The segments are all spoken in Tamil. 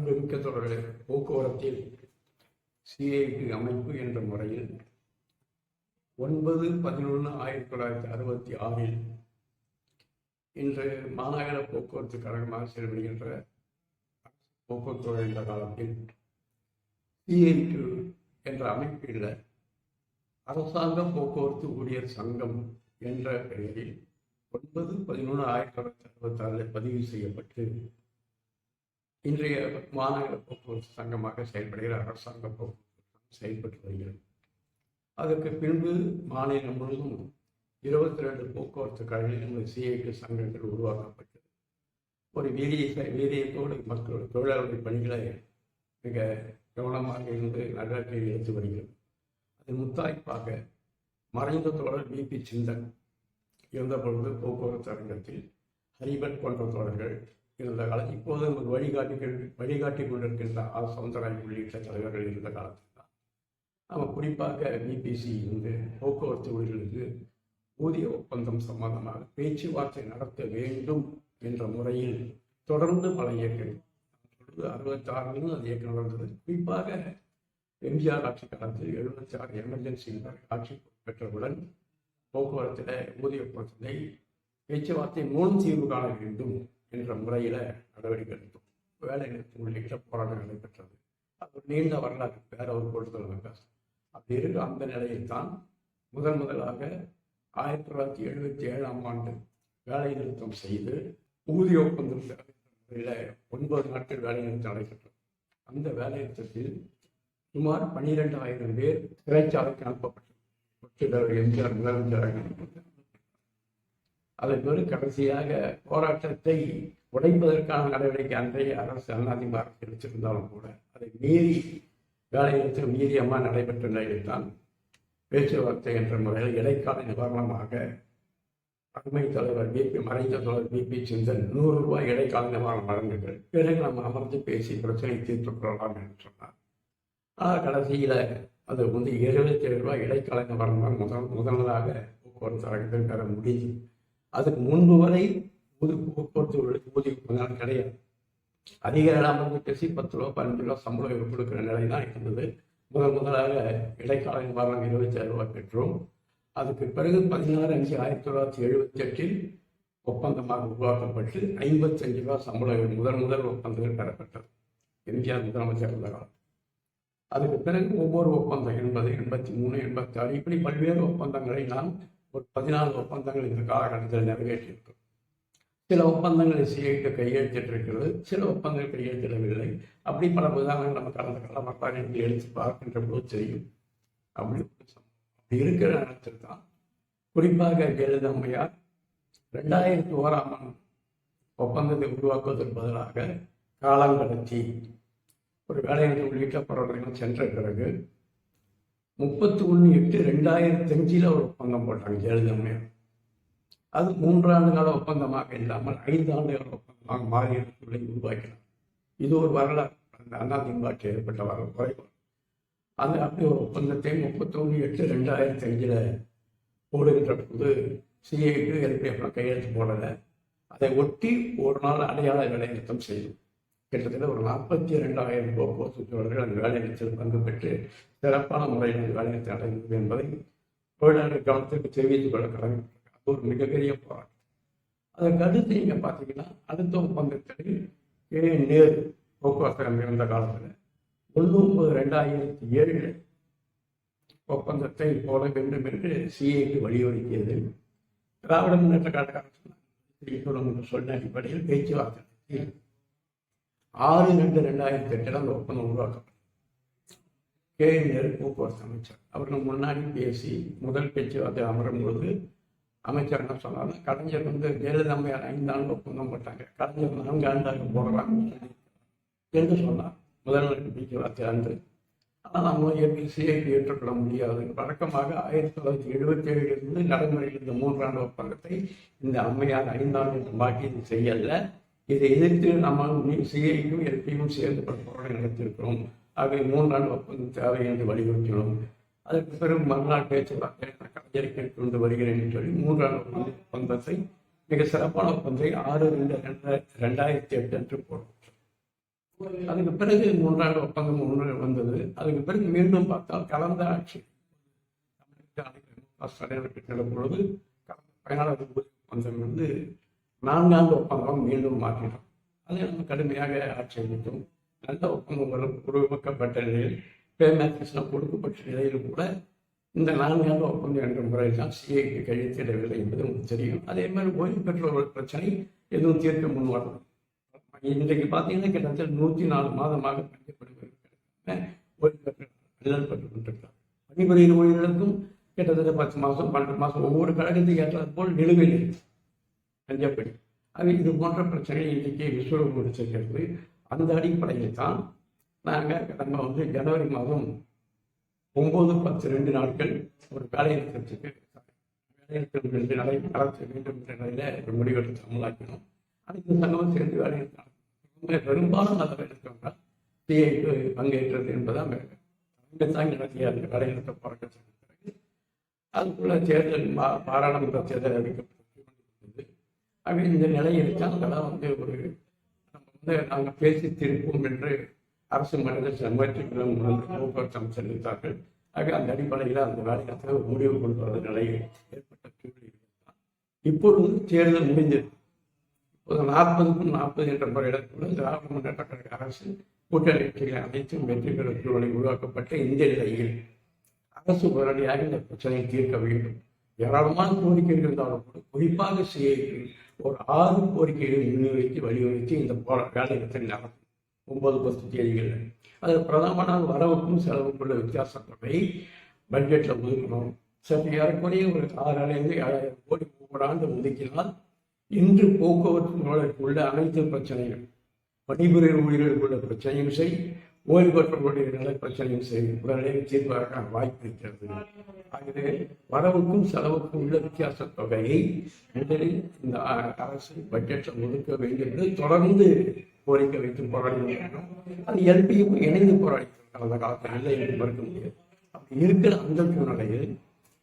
அன்புமிக்க தொடர்களே போக்குவரத்தில் சிஐடி அமைப்பு என்ற முறையில் ஒன்பது பதினொன்று ஆயிரத்தி தொள்ளாயிரத்தி அறுபத்தி ஆறில் இன்று மாநகர போக்குவரத்து கழகமாக செயல்படுகின்ற போக்குவரத்து என்ற காலத்தில் சிஐடி என்ற அமைப்பில் அரசாங்க போக்குவரத்து ஊழியர் சங்கம் என்ற பெயரில் ஒன்பது பதினொன்று ஆயிரத்தி தொள்ளாயிரத்தி அறுபத்தி ஆறில் பதிவு செய்யப்பட்டு இன்றைய மாநகர போக்குவரத்து சங்கமாக செயல்படுகிற அரசாங்க போக்குவரத்து செயல்பட்டு வருகிறது. அதற்கு பின்பு மாநிலம் முழுவதும் இருபத்தி ரெண்டு போக்குவரத்து கழகங்கள் சிஐடி சங்கங்கள் உருவாக்கப்பட்டது. ஒரு வீரிய வீரியத்தோடு மக்கள் தொழிலாளர்கள் பணிகளை மிக கவனமாக இருந்து நடவடிக்கை எடுத்து வருகிறது. அது முத்தாய்ப்பாக மறைந்த தோழர் பிபி சிந்தன் இருந்த பொழுது போக்குவரத்து அரங்கத்தில் ஹரிபட் போன்ற தோழர்கள் இருந்த காலம் இப்போது நமக்கு வழிகாட்டிகள் வழிகாட்டி கொண்டிருக்கின்ற ஆர். சவுந்தரராஜன் உள்ளிட்ட தலைவர்கள் இருந்த காலத்தில் தான் நம்ம குறிப்பாக பிபிசி வந்து போக்குவரத்து ஊழியர்களுக்கு ஊதிய ஒப்பந்தம் சம்பந்தமாக பேச்சுவார்த்தை நடத்த வேண்டும் என்ற முறையில் தொடர்ந்து பல இயக்கங்கள். சொல்றது அது இயக்கம் நடந்தது. குறிப்பாக எம்ஜிஆர் ஆட்சி காலத்தில் எழுபத்தி ஆறு எமர்ஜென்சி ஆட்சி பெற்றவுடன் போக்குவரத்தில் ஊதிய ஒப்பந்தத்தை பேச்சுவார்த்தை மூலம் தீர்வு காண வேண்டும். என்ற முறையில் நடவடிக்கை எடுத்தோம். வேலை நிறுத்தம் உள்ளிட்ட போராட்டம் நடைபெற்றது. அது நீண்ட வரலாற்று வேற ஒரு பொருட்கள் விகாசம் அப்படி இருக்க அந்த நிலையில் தான் முதன் முதலாக ஆயிரத்தி தொள்ளாயிரத்தி எழுபத்தி ஏழாம் ஆண்டு வேலை நிறுத்தம் செய்து ஊதிய ஒப்பந்தம் முறையில் ஒன்பது நாட்கள் வேலை நிறுத்தம் நடைபெற்றது. அந்த வேலை நிறுத்தத்தில் சுமார் பன்னிரெண்டாயிரம் பேர் சிறைச்சாலைக்கு அனுப்பப்பட்டது எம்ஜிஆர் முதலமைச்சராக அதன் பிறகு கடைசியாக போராட்டத்தை உடைப்பதற்கான நடவடிக்கை அன்றைய அரசு அதிமுக அரசு எடுத்திருந்தாலும் கூட அதை மீறி வேலைநிறுத்தம் மீறியமாக நடைபெற்ற நிலையில் தான் பேச்சுவார்த்தை என்ற முறையில் இடைக்கால நிவாரணமாக அருமை தலைவர் பிபி மறைந்த தலைவர் பிபி சிந்தன் நூறு ரூபாய் இடைக்கால நிவாரணம் வழங்குங்கள். பிறகு நம்ம அமர்ந்து பேசி பிரச்சனை தீர்த்துக் கொள்ளலாம் என்று சொன்னார். ஆனால் கடைசியில் அது வந்து இருபத்தி ஏழு ரூபாய் இடைக்கால நிவாரணம் முதல் முதலாக போக்குவரத்து அரங்கத்தில் பெற முடியும் அதுக்கு முன்பு வரை ஊதி போக்குவரத்து ஊதிய கொஞ்சம் கிடையாது. அதிகாரம் வந்து பேசி பத்து ரூபா பன்னெண்டு ரூபா சம்பளம் கொடுக்குற நிலை தான் இருந்தது. முதல் முதலாக இடைக்கால நிவாரணம் இருபத்தி ஏழு ரூபாய் பெற்றோம். அதுக்கு பிறகு பதினாறு அஞ்சு ஆயிரத்தி தொள்ளாயிரத்தி எழுபத்தி எட்டில் ஒப்பந்தமாக உருவாக்கப்பட்டு ஐம்பத்தஞ்சு ரூபா சம்பளம் முதல் முதல் ஒப்பந்தங்கள் பெறப்பட்டது. எம்ஜிஆர் முதலமைச்சர் இருந்த காலம் அதுக்கு பிறகு ஒவ்வொரு ஒப்பந்தம் எண்பது எண்பத்தி மூணு எண்பத்தி ஆறு இப்படி பல்வேறு ஒப்பந்தங்களை நாம் ஒரு பதினாலு ஒப்பந்தங்கள் இந்த காலகட்டத்தில் நிறைவேற்றியிருக்கும். சில ஒப்பந்தங்களை சிஐட்டு கையெழுத்திட்டிருக்கிறது சில ஒப்பந்தங்கள் கையெழுத்திடவில்லை. அப்படி பல உதாரணங்கள் நம்ம கடந்த கால என்று எழுத்து பார்க்கின்ற போது தெரியும். அப்படி அப்படி இருக்கிற நேரத்தில் தான் குறிப்பாக ஜெயலலிதம்மையார் ரெண்டாயிரத்தி ஓராம் ஆண்டு ஒப்பந்தத்தை உருவாக்குவதற்கு பதிலாக காலங்கடத்தி ஒரு வேலையை உள்ளிட்ட பரவல்கள் சென்ற பிறகு முப்பத்தி ஒன்று எட்டு ரெண்டாயிரத்தி அஞ்சில் ஒரு ஒப்பந்தம் போட்டாங்க ஜெயலலிதா அது மூன்றாண்டு கால ஒப்பந்தமாக இல்லாமல் ஐந்து ஆண்டு கால ஒப்பந்தமாக மாறியதை உருவாக்கினார் இது ஒரு வரலாறு. அந்த அதிமுக ஏற்பட்ட வர குறைவு. அந்த அப்படி ஒரு ஒப்பந்தத்தை முப்பத்தொன்று எட்டு ரெண்டாயிரத்தி அஞ்சில் போடுகின்ற போது சிஐக்கு எல்பிஎஃப்லாம் கையெழுத்து போடலை. அதை ஒட்டி ஒரு நாள் அடையாள வேலைநிறுத்தம் செய்யும் கிட்டத்தட்ட ஒரு நாற்பத்தி ரெண்டாயிரம் போக்குவரத்து தொழிலாளர்கள் அந்த வேலைநிறுத்தத்தில் பங்கு பெற்று சிறப்பான முறையில் அந்த வேலைநிறுத்தம் அடைந்தது என்பதை தொழிலாளர் கவனத்திற்கு தெரிவித்துக் கொள்ள கடமை அது ஒரு மிகப்பெரிய போராட்டம். அதற்கு அடுத்து நீங்கள் பார்த்தீங்கன்னா அடுத்த ஒப்பந்தத்தில் ஏ நேரு போக்குவரத்து இருந்த காலத்தில் முன்னூற்பது ரெண்டாயிரத்தி ஏழு ஒப்பந்தத்தை போட வேண்டும் என்று சிஐக்கு வலியுறுத்தியது. திராவிட முன்னேற்ற கழகம் சொன்ன அடிப்படையில் பேச்சுவார்த்தை ஆறு ரெண்டு ரெண்டாயிரத்தி எட்டில் அந்த ஒப்பந்தம் உருவாக்கப்பட்டது. கே நேரு போக்குவரத்து அமைச்சர். அவர்கள் முன்னாடி பேசி முதல் பேச்சுவார்த்தை அமரும் பொழுது அமைச்சர் என்ன சொன்னாங்க கலைஞர் வந்து ஜெயலலிதா அம்மையார் ஐந்து ஆண்டு ஒப்பந்தம் போட்டாங்க. கலைஞர் நான்கு ஆண்டாக போடுறாங்க என்று சொன்னார் முதல்வர் பேச்சுவார்த்தை அன்று. ஆனால் நம்ம எப்படி ஏற்றுக்கொள்ள முடியாது. வழக்கமாக ஆயிரத்தி தொள்ளாயிரத்தி எழுபத்தி ஏழிலிருந்து நடைமுறையில் இருந்த மூன்றாண்டு ஒப்பந்தத்தை இந்த அம்மையார் ஐந்தாண்டு பாக்கியம் செய்யல. இதை எதிர்த்து நம்ம சிஐக்கும் எஃபியும் சேர்ந்து போராட்டம் நடத்தியிருக்கிறோம். ஆகவே மூன்றாண்டு ஒப்பந்தம் தேவை என்று வலியுறுத்தினோம். அதற்கு பிறகு மறுநாள் பேச்சுவார்த்தை கலைஞருக்கு கொண்டு வருகிறேன் என்று சொல்லி மூன்றாண்டு ஒப்பந்தத்தை மிக சிறப்பான ஒப்பந்தத்தை ஆறு ரெண்டு ரெண்டாயிரத்தி ரெண்டாயிரத்தி எட்டு அன்று போடும் அதுக்கு பிறகு மூன்றாண்டு ஒப்பந்தம் ஒன்று வந்தது. அதுக்கு பிறகு மீண்டும் பார்த்தால் கலந்த ஆட்சி. நடக்கும் பொழுது கலந்த பயனாளர் ஒப்பந்தம் வந்து நான்காண்டு ஒப்பந்தம் மீண்டும் மாற்றினோம். அதை நம்ம கடுமையாக ஆட்சேபித்தோம் நல்ல ஒப்பந்தங்களும் உருவாக்கப்பட்ட நிலையில் பேமேட்ரிஸ்லாம் கொடுக்கப்பட்ட நிலையில் கூட இந்த நான்காண்டு ஒப்பந்தம் என்ற முறையில் தான் சிஏக்கு கையெழுத்திடவில்லை என்பது உங்களுக்கு தெரியும். அதே மாதிரி ஓய்வு பெற்றோர்கள் பிரச்சனை எதுவும் தீர்க்க முன் வரணும் இன்றைக்கு பார்த்தீங்கன்னா கிட்டத்தட்ட நூற்றி நாலு மாதமாக பணிபுரிவர்கள் ஓய்வு பெற்ற பட்டு கொண்டிருக்கிறார். பணிபுரியும் ஊழியர்களுக்கும் கிட்டத்தட்ட பத்து மாதம் பன்னெண்டு மாதம் ஒவ்வொரு கழகத்துக்கு ஏற்றது போல் நிலுவையில் இருக்கு பஞ்சப்படி அது இது போன்ற பிரச்சனை இன்றைக்கு விஸ்வரூபம் முடிச்சிருக்கிறது. அந்த அடிப்படையில் தான் நாங்கள் நம்ம வந்து ஜனவரி மாதம் ஒம்பது பத்து ரெண்டு நாட்கள் ஒரு வேலை நிறுத்தத்துக்கு வேலை ரெண்டு நாளை நடத்த வேண்டும் என்ற நிலையில ஒரு முடிவெடுத்து அமலாக்கணும் இந்த சங்கமும் சேர்ந்து வேலை நிறுத்தம். பெரும்பாலும் நல்ல வேலை நிறுத்தம் பங்கேற்றது என்பதான் தான் நடத்திய அந்த வேலை நிறுத்த போராட்டம் அதுக்குள்ள தேர்தல் மா- பாராளுமன்ற தேர்தல் அறிவிக்கப்பட்டது ஆக இந்த நிலையில் தான் அதெல்லாம் வந்து ஒரு நம்ம வந்து நாங்கள் பேசி திருப்போம் என்று அரசு மனித சில முயற்சிகளும் வந்து போக்குவரத்து அமைச்சர் ஆக அந்த அடிப்படையில் அந்த வேலைக்காக ஒரு முடிவு கொண்டு வர நிலையில் ஏற்பட்ட சூழ்நிலை தான். இப்பொழுது தேர்தல் முடிஞ்சது இப்போது நாற்பதுக்கும் நாற்பது என்ற முறையில் திராவிட முன்னேற்ற கழக அரசு கூட்டணி அனைத்தும் வெற்றி உருவாக்கப்பட்ட இந்த நிலையில் அரசு உடனடியாக இந்த பிரச்சனையை தீர்க்க வேண்டும். ஏராளமான கோரிக்கைகள் இருந்தாலும் கூட குறிப்பாக சிஐக்கு ஒரு ஆறு கோரிக்கைகளை முன்வைத்து வழிவகுத்து இந்த போரா வேலைநிறுத்தம் நடக்கும் ஒன்பது பத்து தேதிகளில். அதில் பிரதமமான வரவுக்கும் செலவுக்கும் உள்ள வித்தியாச தொகை பட்ஜெட்டில் ஒதுக்கணும். சற்று ஏறக்குறைய ஒரு ஆறாயிரம் ஏழாயிரம் கோடி ஒவ்வொரு ஒதுக்கினால் இன்று போக்குவரத்து உள்ள அனைத்து பிரச்சனைகள் பணிபுரியும் ஊழியர்களுக்கு உள்ள பிரச்சனையும் சரி ஓய்வு பெற்றவர்களுடைய நல பிரச்சனையும் சரி உடனடியாக தீர்வாக வாய்ப்பு இருக்கிறது. ஆகவே வரவுக்கும் செலவுக்கும் உள்ள வித்தியாச தொகையை முதலில் இந்த அரசு பட்ஜெட்டில் ஒதுக்க வேண்டும் என்று தொடர்ந்து கோரிக்கை வைத்து போராடி வேண்டும் அது எல்பியும் இணைந்து போராடி கடந்த காலத்தில் இல்லை என்று மறுக்க முடியாது. அப்படி இருக்கிற அந்த சூழ்நிலையில்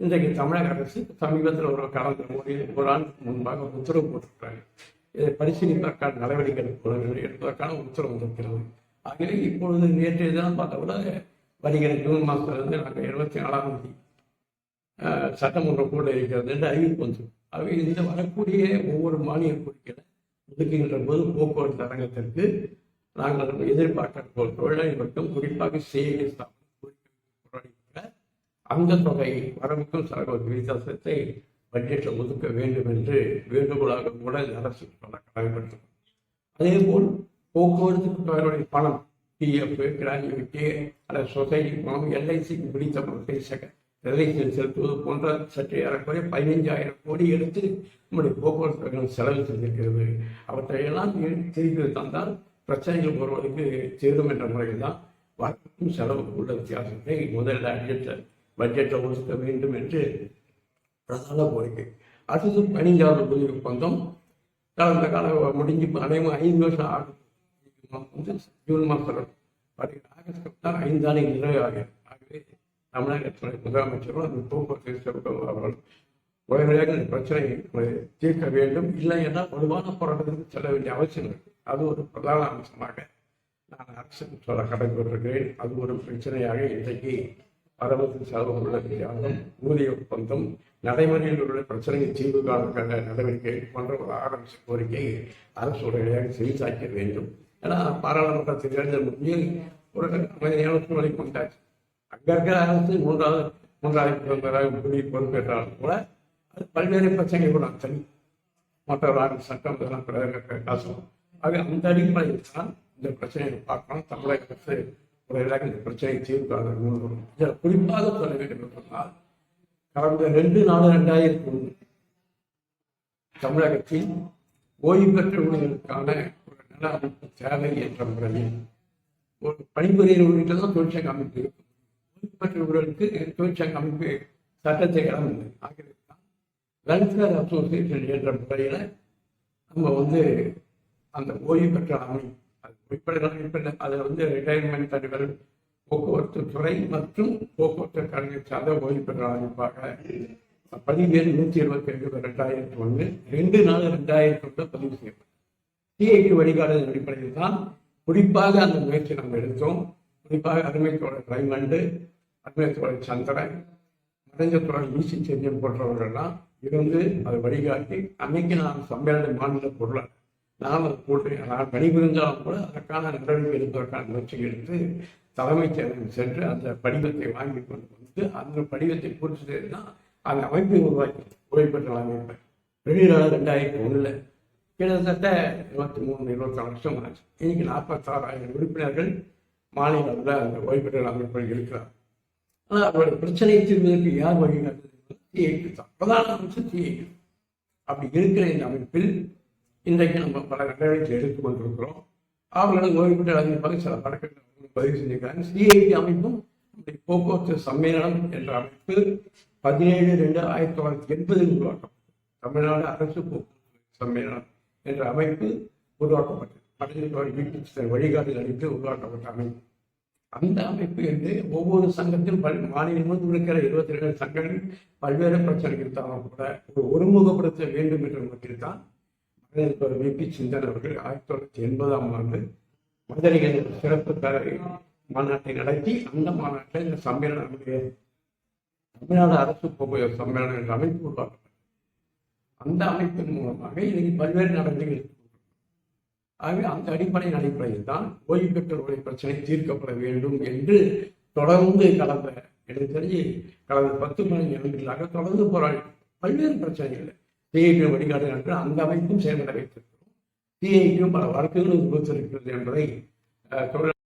இன்றைக்கு தமிழக அரசு சமீபத்தில் ஒரு கடந்த ஒரு ஒரு ஆண்டுக்கு முன்பாக உத்தரவு போட்டிருக்கிறாங்க. இதை பரிசீலிப்பதற்கான நடவடிக்கைகள் எடுப்பதற்கான உத்தரவு இருக்கிறது ஆகவே இப்பொழுது நேற்றைய தினம் பார்த்தா கூட வருகிற ஜூன் மாதத்திலிருந்து நாங்கள் இருபத்தி நாலாம் தேதி அஹ், சட்டமன்றம் கூட இருக்கிறது என்று அறிவிப்பு வந்து ஆகவே இந்த வரக்கூடிய ஒவ்வொரு மானிய கோரிக்கையில ஒதுக்குகின்ற போது போக்குவரத்து அரங்கத்திற்கு நாங்கள் எதிர்பார்க்கிற தொழிலாளி மட்டும் குறிப்பாக சேவை ஸ்தாபனம் அந்த தொகை வரவுக்கும் செலவு வித்தியாசத்தை பட்ஜெட்டில் ஒதுக்க வேண்டும் என்று வேண்டுகோளாக கூட இந்த அரசு கடமைப்படுத்தும் அதே போல் போக்குவரத்துக்கு தொடர்புடைய பணம் பிஎஃப் கிராஜுவேட்டு அல்லது சொசைட்டி பணம் எல்ஐசிக்கு பிடித்த பணத்தை செக செலுத்துவது போன்ற சற்று ஏறக்குறைய பதினைஞ்சாயிரம் கோடி எடுத்து நம்முடைய போக்குவரத்து கழகம் செலவு செய்திருக்கிறது அவற்றையெல்லாம் திருப்பி தந்தால் பிரச்சனைகள் வருவதற்கு சேரும் என்ற முறையில் தான் வரவுக்கும் செலவுக்கும் உள்ள வித்தியாசத்தை முதல்ல பட்ஜெட்டில் பட்ஜெட்டை ஒதுக்க வேண்டும் என்று பிரதான கோரிக்கை. அடுத்தது பதினைஞ்சாவது புதிய ஒப்பந்தம். கடந்த காலம் முடிஞ்சு அனைவரும் ஐந்து வருஷம் ஆகும் வந்து ஜூன் மாதம் வருகிற ஆகஸ்ட் தான் ஐந்தாண்டு நிறைவாக ஆகவே தமிழகத்துறை முதலமைச்சரும் அந்த போக்குவரத்து சிறப்பு அவர்கள் உடனடியாக இந்த பிரச்சனையை தீர்க்க வேண்டும் இல்லை என்றால் வலுவான போராட்டத்துக்கு செல்ல வேண்டிய அவசியம் இருக்கு அது ஒரு பிரதான அம்சமாக நான் அரசு சொல்ல கடமைப்பட்டிருக்கிறேன் அது ஒரு பிரச்சனையாக இன்றைக்கு பரவத்து செலவு உள்ள ஊதிய ஒப்பந்தம் நடைமுறையில் உள்ள பிரச்சனையை தீர்வு காண நடவடிக்கை போன்ற ஒரு ஆரம்பிச்ச கோரிக்கை அரசு உடனடியாக செவிசாய்க்க வேண்டும் ஏன்னா பாராளுமன்ற தேர்தல் முடிஞ்சு ஒரு அமைதியான சூழ்நிலை கொண்டாச்சு. அங்க இருக்கிற அரசு மூன்றாவது மூன்றாவது பிரதமராக புதிய பொறுப்பேற்றாலும் கூட அது பல்வேறு பிரச்சனைகள் கூட தனி மற்றவர்களாக சட்டம் இதெல்லாம் பிரதமர் காசும் ஆக அந்த அடிப்படையில் தான் இந்த பிரச்சனையை பார்க்கணும். தமிழக அரசு உடனடியாக இந்த பிரச்சனையை தீர்வு இதில் குறிப்பாக சொல்ல வேண்டும் என்று சொன்னால் கடந்த ரெண்டு நாலு ரெண்டாயிரத்தி ஒன்று தமிழகத்தில் ஓய்வு பெற்ற ஊழியர்களுக்கான நல அமைப்பு தேவை என்ற முறையில் ஒரு பணிபுரியவர்களுக்கு தான் தொழிற்சங்க அமைப்பு இருக்கும். ஓய்வு தொழிற்சங்க அமைப்பு சட்டத்தை இடம் இல்லை தான் வெல்ஃபேர் அசோசியேஷன் என்ற முறையில் நம்ம வந்து அந்த ஓய்வு பெற்ற அமைப்பு அது குறிப்பிட்ட அமைப்பில் அதை வந்து ரிட்டையர்மெண்ட் தடைகள் போக்குவரத்து துறை மற்றும் போக்குவரத்து கலைஞர் சார்ந்த ஓய்வு பெற்ற அமைப்பாக பதிவு நூற்றி இருபத்தி ஏழு ரெண்டாயிரத்தி ஒன்று ரெண்டு நாலு ரெண்டாயிரத்தி ஒன்று பதிவு செய்யப்பட்டது. சிஐடி வழிகாட்டுதல் அடிப்படையில் தான் குறிப்பாக அந்த முயற்சி நம்ம எடுத்தோம். குறிப்பாக அருமைத்தோட ரைமண்டு அருமைத்தோட சந்திரன் மறைஞ்சத்தோட ஈசி செஞ்சம் போன்றவர்கள்லாம் இருந்து அதை வழிகாட்டி அன்னைக்கு நான் சம்மேளன மாநில பொருளை நான் அதை போட்டு நான் பணிபுரிஞ்சாலும் கூட அதற்கான நடவடிக்கை எடுப்பதற்கான முயற்சி எடுத்து தலைமைச் செயலகம் சென்று அந்த படிவத்தை வாங்கி கொண்டு வந்து அந்த படிவத்தை பூர்த்தி செய்து தான் அந்த அமைப்பை உருவாக்கி ஓய்வு பெற்ற அமைப்பை. வெளியிலாளர் ரெண்டாயிரத்தி ஒன்றில் கிட்டத்தட்ட இருபத்தி மூணு இருபத்தி நாலு வருஷம் ஆச்சு. இன்னைக்கு நாற்பத்தாறாயிரம் உறுப்பினர்கள் மாநில அளவில் அந்த ஓய்வு பெற்ற அமைப்பில் இருக்கிறார் ஆனால் அவருடைய பிரச்சனையை தீர்வதற்கு யார் வழிகாட்டுது சிஐடி தான் பிரதான அமைச்சர் சிஐடி அப்படி இருக்கிற இந்த அமைப்பில் இன்றைக்கு நம்ம பல நடவடிக்கை எடுத்துக் கொண்டிருக்கிறோம் அவர்களும் ஓய்வு பெற்ற அமைப்பாக சில வழக்குகளை பதிவு செஞ்சிருக்காங்க. சிஐடி அமைப்பும் போக்குவரத்து சம்மேளனம் என்ற அமைப்பு பதினேழு ரெண்டு ஆயிரத்தி தொள்ளாயிரத்தி எண்பதில் உருவாக்கப்பட்டது. தமிழ்நாடு அரசு போக்குவரத்து சம்மேளனம். என்ற அமைப்பு உருவாக்கப்பட்டது. மனிதர்களோட வீட்டு வழிகாட்டுதல் அளித்து உருவாக்கப்பட்ட அமைப்பு. அந்த அமைப்பு என்று ஒவ்வொரு சங்கத்திலும் பல் மாநிலம் இருக்கிற இருபத்தி ரெண்டு சங்கங்கள் பல்வேறு பிரச்சனைகள் தான் கூட ஒரு ஒருமுகப்படுத்த வேண்டும் என்ற நோக்கில் தான் மனிதர்களோட விபி சிந்தன் அவர்கள் ஆயிரத்தி தொள்ளாயிரத்தி எண்பதாம் ஆண்டு மதுரையில் சிறப்பு பேரவை மாநாட்டை நடத்தி அந்த மாநாட்டில் இந்த சம்மேளனம் தமிழ்நாடு அரசு சம்மேளனம் என்ற அமைப்பு உருவாக்கப்பட்டது. அந்த அமைப்பின் மூலமாக இன்னைக்கு பல்வேறு நடவடிக்கைகள் ஆகவே அந்த அடிப்படையின் அடிப்படையில் தான் ஓய்வு பெற்றோருடைய பிரச்சனை தீர்க்கப்பட வேண்டும் என்று தொடர்ந்து கடந்த எனக்கு தெரிஞ்சு கடந்த பத்து மணி ஆண்டுகளாக தொடர்ந்து போராடி பல்வேறு பிரச்சனைகள் சிஐடி வழிகாட்டு என்று அந்த அமைப்பும் செயல்பட வைத்திருக்கிறோம். சிஐடியும் பல வழக்குகளும் கொடுத்திருக்கிறது என்பதை அஹ்,